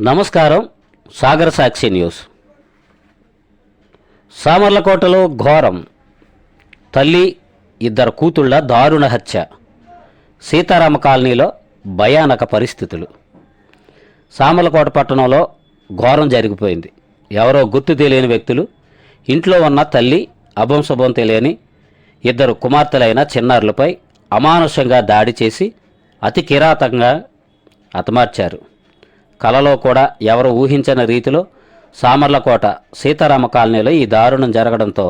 నమస్కారం సాగర సాక్షి న్యూస్. సామర్లకోటలో ఘోరం. తల్లి ఇద్దరు కూతుళ్ళ దారుణ హత్య. సీతారామ కాలనీలో భయానక పరిస్థితులు. సామర్లకోట పట్టణంలో ఘోరం జరిగిపోయింది. ఎవరో గుర్తు తెలియని వ్యక్తులు ఇంట్లో ఉన్న తల్లి అభంశుభం తెలియని ఇద్దరు కుమార్తెలైన చిన్నారులపై అమానుషంగా దాడి చేసి అతి కిరాతంగా హతమార్చారు. కలలో కూడా ఎవరు ఊహించని రీతిలో సామర్లకోట సీతారామ కాలనీలో ఈ దారుణం జరగడంతో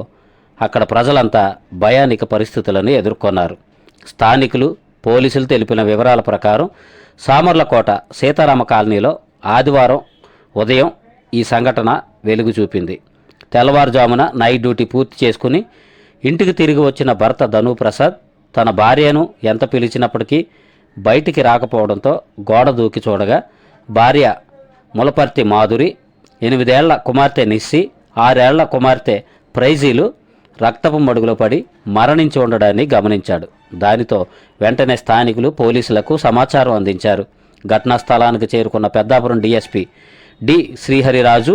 అక్కడ ప్రజలంతా భయానిక పరిస్థితులను ఎదుర్కొన్నారు. స్థానికులు పోలీసులు తెలిపిన వివరాల ప్రకారం సామర్లకోట సీతారామ కాలనీలో ఆదివారం ఉదయం ఈ సంఘటన వెలుగు చూపింది తెల్లవారుజామున నైట్ డ్యూటీ పూర్తి చేసుకుని ఇంటికి తిరిగి వచ్చిన భర్త ధను ప్రసాద్ తన భార్యను ఎంత పిలిచినప్పటికీ బయటికి రాకపోవడంతో గోడ దూకి చూడగా భార్య ములపర్తి మాధురి ఎనిమిదేళ్ళ కుమార్తె నిస్సి ఆరేళ్ళ కుమార్తె ప్రైజీలు రక్తపు మడుగులో పడి మరణించి ఉండడాన్ని గమనించాడు. దానితో వెంటనే స్థానికులు పోలీసులకు సమాచారం అందించారు. ఘటనా స్థలానికి చేరుకున్న Peddapuram DSP D Srihariraju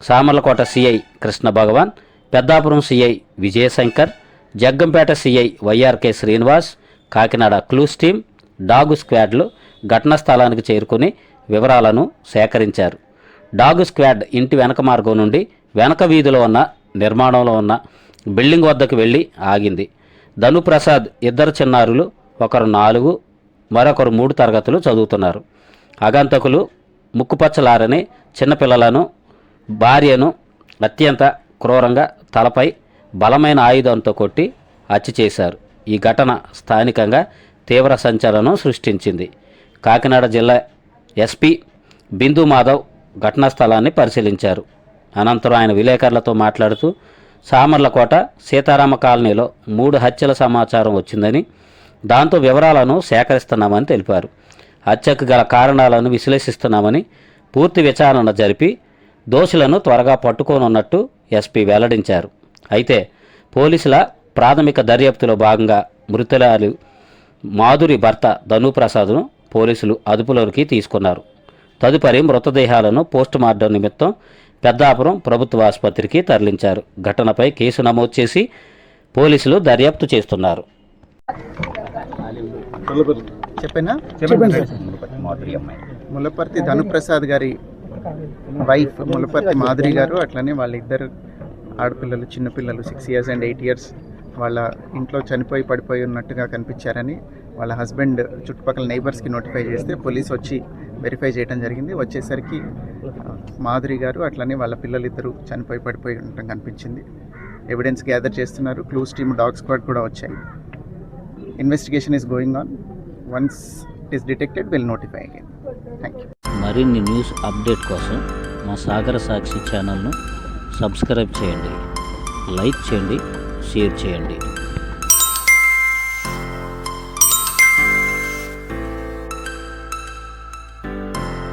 Samarlakota CI Krishna Bhagavan Peddapuram CI Vijayashankar Jaggampeta CI YRK Srinivas Kakinada clues team dog స్క్వాడ్లు ఘటనా స్థలానికి చేరుకుని వివరాలను సేకరించారు. డాగ్ స్క్వాడ్ ఇంటి వెనక మార్గం నుండి వెనక వీధిలో ఉన్న నిర్మాణంలో ఉన్న బిల్డింగ్ వద్దకు వెళ్ళి ఆగింది. ధనుప్రసాద్ ఇద్దరు చిన్నారులు ఒకరు నాలుగు మరొకరు మూడు తరగతులు చదువుతున్నారు. అగంతకులు ముక్కుపచ్చలారని చిన్నపిల్లలను భార్యను అత్యంత క్రూరంగా తలపై బలమైన ఆయుధంతో కొట్టి హత్య చేశారు. ఈ ఘటన స్థానికంగా తీవ్ర సంచలనం సృష్టించింది. కాకినాడ జిల్లా ఎస్పీ బిందు మాధవ్ ఘటనా స్థలాన్ని పరిశీలించారు. అనంతరం ఆయన విలేకరులతో మాట్లాడుతూ సామర్లకోట సీతారామ కాలనీలో మూడు హత్యల సమాచారం వచ్చిందని దాంతో వివరాలను సేకరిస్తున్నామని తెలిపారు. హత్యకు గల కారణాలను విశ్లేషిస్తున్నామని పూర్తి విచారణ జరిపి దోషులను త్వరగా పట్టుకోనున్నట్టు ఎస్పీ వెల్లడించారు. అయితే పోలీసుల ప్రాథమిక దర్యాప్తులో భాగంగా మృతురాలు మాధురి భర్త ధనుప్రసాద్ను పోలీసులు అదుపులోకి తీసుకున్నారు. తదుపరి మృతదేహాలను పోస్టుమార్టం నిమిత్తం పెద్దాపురం ప్రభుత్వ ఆసుపత్రికి తరలించారు. ఘటనపై కేసు నమోదు చేసి పోలీసులు దర్యాప్తు చేస్తున్నారు. ములపర్తి ధనుప్రసాద్ గారి వైఫ్ ములపర్తి మాధురి గారు అట్లనే వాళ్ళ ఇద్దరు ఆడపిల్లలు చిన్నపిల్లలు six years and eight years వాళ్ళ ఇంట్లో చనిపోయి పడిపోయి ఉన్నట్టుగా కనిపించారని వాళ్ళ హస్బెండ్ చుట్టుపక్కల నైబర్స్కి నోటిఫై చేస్తే పోలీస్ వచ్చి వెరిఫై చేయడం జరిగింది. వచ్చేసరికి మాధురి గారు అట్లనే వాళ్ళ పిల్లలు ఇద్దరు చనిపోయి పడిపోయి ఉండటం కనిపించింది. ఎవిడెన్స్ గ్యాదర్ చేస్తున్నారు. క్లూస్ టీమ్ డాగ్ స్క్వాడ్ కూడా వచ్చాయి. Investigation is going on once it is detected will notify again thank you మరిన్ని న్యూస్ అప్డేట్ కోసం మా సాగర సాక్షి ఛానల్ను సబ్స్క్రైబ్ చేయండి. లైక్ చేయండి షేర్ చేయండి.